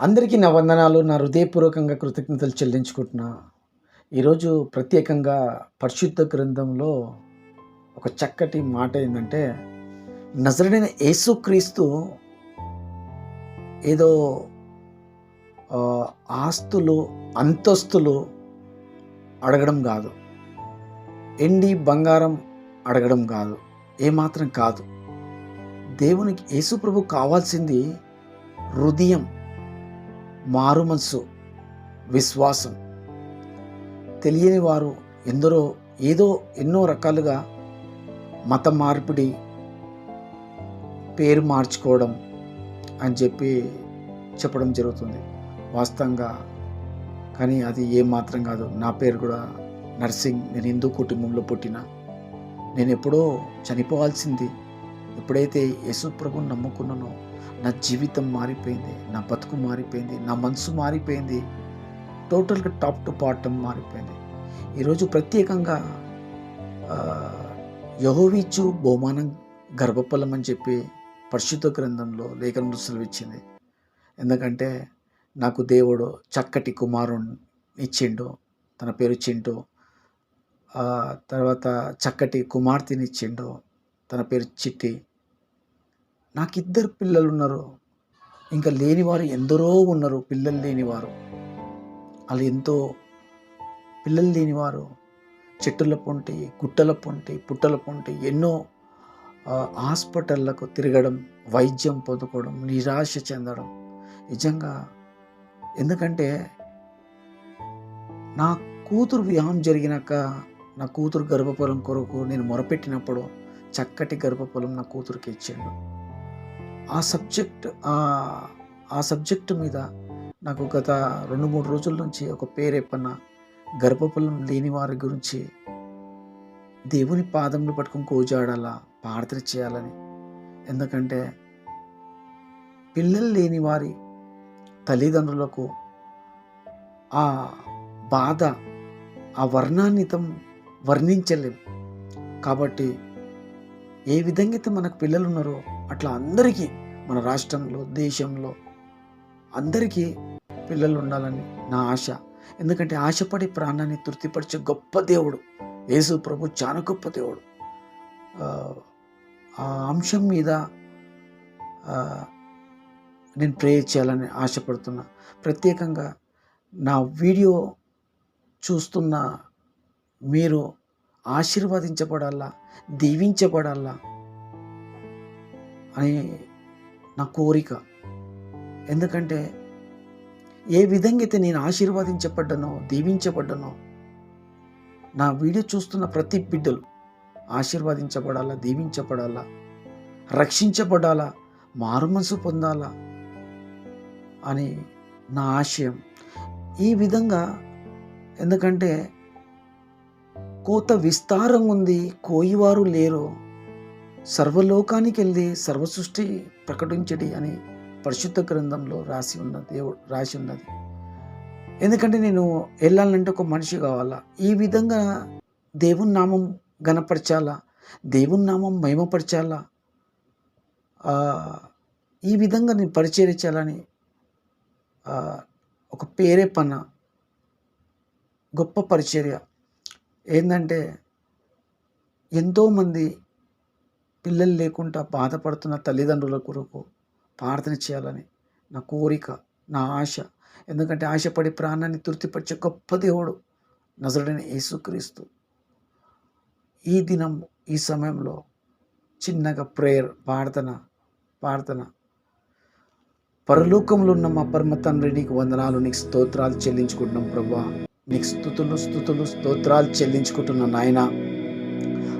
అందరికీ నా వందనాలు నా హృదయపూర్వకంగా కృతజ్ఞతలు చెల్లించుకుంటున్నా. ఈరోజు ప్రత్యేకంగా పరిశుద్ధ గ్రంథంలో ఒక చక్కటి మాట ఏంటంటే నజరుడైన యేసుక్రీస్తు ఏదో ఆస్తులు అంతస్తులు అడగడం కాదు. ఎండి బంగారం అడగడం కాదు. ఏమాత్రం కాదు. దేవునికి యేసుప్రభు కావాల్సింది హృదయం. మారు మనసు విశ్వాసం. తెలియని వారు ఎందరో ఏదో ఎన్నో రకాలుగా మత మార్పిడి పేరు మార్చుకోవడం అని చెప్పి చెప్పడం జరుగుతుంది. వాస్తవంగా కానీ అది ఏమాత్రం కాదు. నా పేరు కూడా నర్సింగ్. నేను హిందూ కుటుంబంలో పుట్టిన. నేను ఎప్పుడో చనిపోవాల్సింది ఎప్పుడైతే యేసు ప్రభుని నమ్ముకున్నానో నా జీవితం మారిపోయింది నా బతుకు మారిపోయింది నా మనసు మారిపోయింది. టోటల్గా టాప్ టు బాటమ్ మారిపోయింది. ఈరోజు ప్రత్యేకంగా యహోవిచ్చు బహుమానం గర్భఫలం అని చెప్పి పరిశుద్ధ గ్రంథంలో లేఖనంలో సెలవిచ్చింది. ఎందుకంటే నాకు దేవుడు చక్కటి కుమారుని ఇచ్చిండు తన పేరు చింటూ. తర్వాత చక్కటి కుమార్తెని ఇచ్చిండు తన పేరు చిట్టి. నాకు ఇద్దరు పిల్లలు ఉన్నారు ఇంకా లేనివారు ఎందరో ఉన్నారు పిల్లలు లేనివారు. వాళ్ళు ఎంతో పిల్లలు లేనివారు. చెట్టుల పొంటి గుట్టల పొంటి పుట్టల పొంటి ఎన్నో హాస్పిటళ్ళకు తిరగడం వైద్యం పొందుకోవడం నిరాశ చెందడం. నిజంగా ఎందుకంటే నా కూతురు వివాహం జరిగినాక నా కూతురు గర్భఫలం కొరకు నేను మొరపెట్టినప్పుడు చక్కటి గర్భఫలం నా కూతురికి ఇచ్చిండు. ఆ సబ్జెక్ట్ ఆ సబ్జెక్టు మీద నాకు గత రెండు మూడు రోజుల నుంచి ఒక పేరెప్పన్న గర్భఫలం లేని వారి గురించి దేవుని పాదంలో పట్టుకొని కోజాడాలా ప్రార్థన చేయాలని. ఎందుకంటే పిల్లలు లేని వారి తల్లిదండ్రులకు ఆ బాధ ఆ వర్ణాన్నితం వర్ణించలేం. కాబట్టి ఏ విధంగా అయితే మనకు పిల్లలు ఉన్నారో అట్లా అందరికీ మన రాష్ట్రంలో దేశంలో అందరికీ పిల్లలు ఉండాలని నా ఆశ. ఎందుకంటే ఆశపడి ప్రాణాన్ని తృప్తిపరిచే గొప్ప దేవుడు యేసు ప్రభు చాలా గొప్ప దేవుడు. ఆ, అంశం మీద నేను ప్రే చేయాలని ఆశపడుతున్నా. ప్రత్యేకంగా నా వీడియో చూస్తున్న మీరు ఆశీర్వదించబడాలా దీవించబడాలా అని నా కోరిక. ఎందుకంటే ఏ విధంగా అయితే నేను ఆశీర్వాదించబడ్డానో దీవించబడ్డానో నా వీడియో చూస్తున్న ప్రతి బిడ్డలు ఆశీర్వదించబడాలా దీవించబడాలా రక్షించబడాలా మారుమనసు పొందాలా అని నా ఆశయం. ఈ విధంగా ఎందుకంటే కోత విస్తారం ఉంది కోయివారు లేరు. సర్వలోకానికి వెళ్ళి సర్వసృష్టి ప్రకటించడి అని పరిశుద్ధ గ్రంథంలో రాసి ఉన్న దేవుడు రాసి ఉన్నది. ఎందుకంటే నేను వెళ్ళాలంటే ఒక మనిషి కావాలా? ఈ విధంగా దేవుని నామం గనపరచాలా దేవుని నామం మహిమపరచాలా? ఈ విధంగా నేను పరిచరించాలని ఒక పేరే పన గొప్ప పరిచర్య. ఏంటంటే ఎంతోమంది పిల్లలు లేకుండా బాధపడుతున్న తల్లిదండ్రుల కొరకు ప్రార్థన చేయాలని నా కోరిక నా ఆశ. ఎందుకంటే ఆశపడి ప్రాణాన్ని తృప్తిపరిచే గొప్ప దేవుడు నజరుడైన యేసుక్రీస్తు. ఈ దినం ఈ సమయంలో చిన్నగా ప్రేయర్ ప్రార్థన ప్రార్థన. పరలోకంలో ఉన్న మా పరమ తండ్రి నీకు వందనాలు నీకు స్తోత్రాలు చెల్లించుకుంటున్నాం ప్రభా. నీకు స్థుతులు స్థుతులు స్తోత్రాలు చెల్లించుకుంటున్న నాయనా.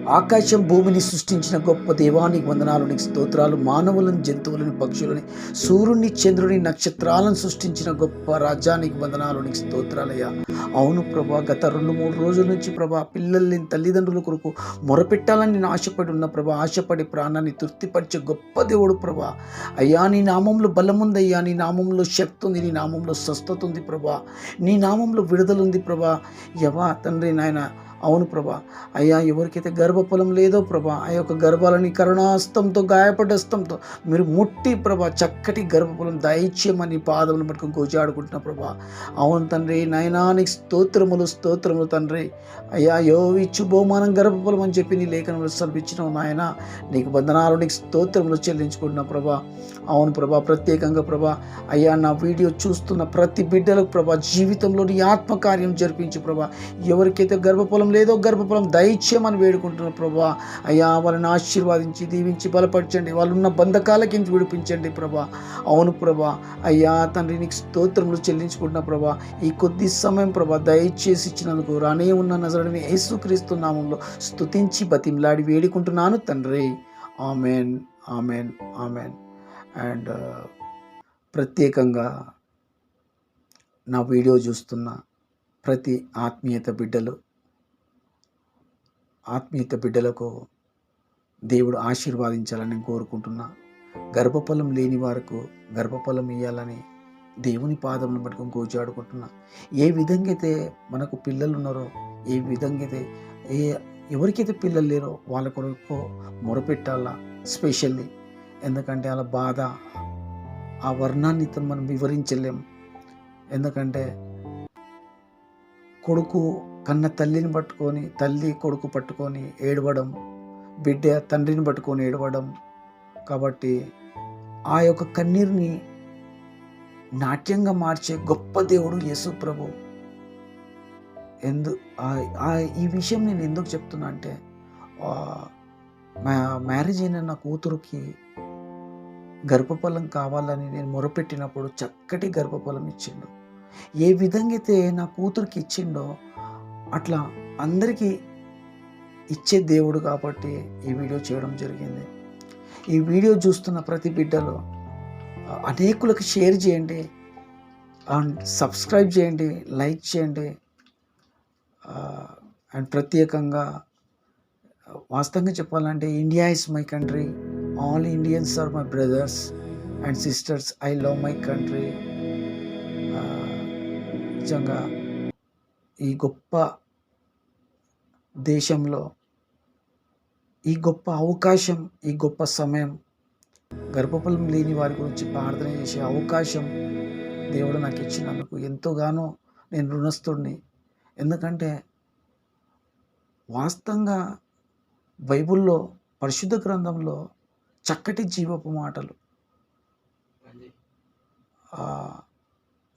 ఆకాశం భూమిని సృష్టించిన గొప్ప దేవానికి వందనాలు నీకు స్తోత్రాలు. మానవులను జంతువులను పక్షులని సూర్యుని చంద్రుని నక్షత్రాలను సృష్టించిన గొప్ప రాజ్యానికి వందనాలు నీకు స్తోత్రాలయ్యా. అవును ప్రభా గత రెండు మూడు రోజుల నుంచి ప్రభా పిల్లల్ని తల్లిదండ్రుల కొరకు మొరపెట్టాలని నేను ఆశపడి ఉన్న ప్రభా ఆశపడి ప్రాణాన్ని తృప్తిపరిచే గొప్ప దేవుడు ప్రభా. అయ్యా నీ నామంలో బలముందయ్యా నీ నామంలో శక్తి ఉంది నీ నామంలో స్వస్థత ఉంది ప్రభా. నీ నామంలో విడుదల ఉంది ప్రభా. యవా తండ్రి నాయన అవును ప్రభా. అయ్యా ఎవరికైతే గర్భఫలం లేదో ప్రభా ఆ యొక్క గర్భాలని కరుణాస్తంతో గాయపడస్తంతో మీరు ముట్టి ప్రభా చక్కటి గర్భఫలం దయచేయమని పాదములు పట్టుకుని గోచాడుకుంటున్న ప్రభా. అవును తండ్రి నయనానికి స్తోత్రములు స్తోత్రములు తండ్రి. అయ్యా యో ఇచ్చు బహుమానం గర్భఫలం అని చెప్పి నీ లేఖనంలో సమర్పించినావు నాయన. నీకు బంధనాలు నీకు స్తోత్రములు చెల్లించుకుంటున్నా ప్రభా. అవును ప్రభా ప్రత్యేకంగా ప్రభా అయ్యా నా వీడియో చూస్తున్న ప్రతి బిడ్డలకు ప్రభా జీవితంలోని ఆత్మకార్యం జరిపించు ప్రభా. ఎవరికైతే గర్భఫలం లేదో గర్భఫలం దయచేయమని వేడుకుంటున్నారు ప్రభా. అయ్యా వాళ్ళని ఆశీర్వాదించి దీవించి బలపరచండి. వాళ్ళు ఉన్న విడిపించండి ప్రభా? అవును ప్రభా. అయ్యా తండ్రి నీకు స్తోత్రములు చెల్లించుకుంటున్నా ప్రభా. ఈ కొద్ది సమయం ప్రభా దయచేసి ఇచ్చినందుకు రానే ఉన్న నజరని యేసుక్రీస్తు నామంలో స్తుతించి బతిమలాడి వేడుకుంటున్నాను తండ్రి. Amen amen amen. అండ్ ప్రత్యేకంగా నా వీడియో చూస్తున్న ప్రతి ఆత్మీయత బిడ్డలు ఆత్మీయత బిడ్డలకు దేవుడు ఆశీర్వాదించాలని కోరుకుంటున్నా. గర్భఫలం లేని వారికి గర్భఫలం ఇవ్వాలని దేవుని పాదమును పట్టుకొని కూర్చోడుకుంటున్నా ఏ విధంగా అయితే మనకు పిల్లలు ఉన్నారో ఏ విధంగా అయితే ఏ ఎవరికైతే పిల్లలు లేరో వాళ్ళ కొరకు మొరపెట్టాలా స్పెషల్లీ. ఎందుకంటే వాళ్ళ బాధ ఆ వర్ణాన్ని మనం వివరించలేం. ఎందుకంటే కొడుకు కన్న తల్లిని పట్టుకొని తల్లి కొడుకు పట్టుకొని ఏడవడం బిడ్డ తండ్రిని పట్టుకొని ఏడవడం. కాబట్టి ఆ యొక్క కన్నీరుని నాట్యంగా మార్చే గొప్ప దేవుడు యేసు ప్రభు. ఎందు ఆ- ఈ విషయం నేను ఎందుకు చెప్తున్నా అంటే మ్యారేజ్ అయిన నా కూతురుకి గర్భఫలం కావాలని నేను మొరపెట్టినప్పుడు చక్కటి గర్భఫలం ఇచ్చిండు. ఏ విధంగా అయితే నా కూతురికి ఇచ్చిండో అట్లా అందరికీ ఇచ్చే దేవుడు కాబట్టి ఈ వీడియో చేయడం జరిగింది. ఈ వీడియో చూస్తున్న ప్రతి బిడ్డలో అనేకులకు షేర్ చేయండి. అండ్ సబ్స్క్రైబ్ చేయండి లైక్ చేయండి. అండ్ ప్రత్యేకంగా వాస్తవంగా చెప్పాలంటే India is my country. All Indians are my brothers and sisters I love my country నిజంగా ఈ గొప్ప దేశంలో ఈ గొప్ప అవకాశం ఈ గొప్ప సమయం గర్భఫలం లేని వారి గురించి ప్రార్థన చేసే అవకాశం దేవుడు నాకు ఇచ్చినందుకు ఎంతోగానో నేను రుణస్థుడిని. ఎందుకంటే వాస్తవంగా బైబిల్లో పరిశుద్ధ గ్రంథంలో చక్కటి జీవపు మాటలు.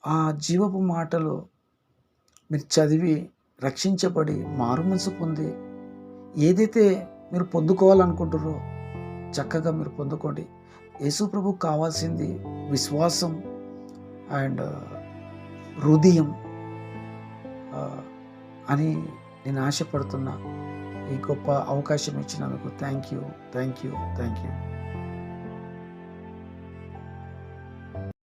ఆ జీవపు మాటలు మీరు చదివి రక్షించబడి మారు మనసు పొంది ఏదైతే మీరు పొందుకోవాలనుకుంటారో చక్కగా మీరు పొందుకోండి. యేసు ప్రభు కావాల్సింది విశ్వాసం అండ్ uh, హృదయం uh, అని నేను ఆశపడుతున్నా. ఈ గొప్ప అవకాశం ఇచ్చినందుకు thank you thank you thank you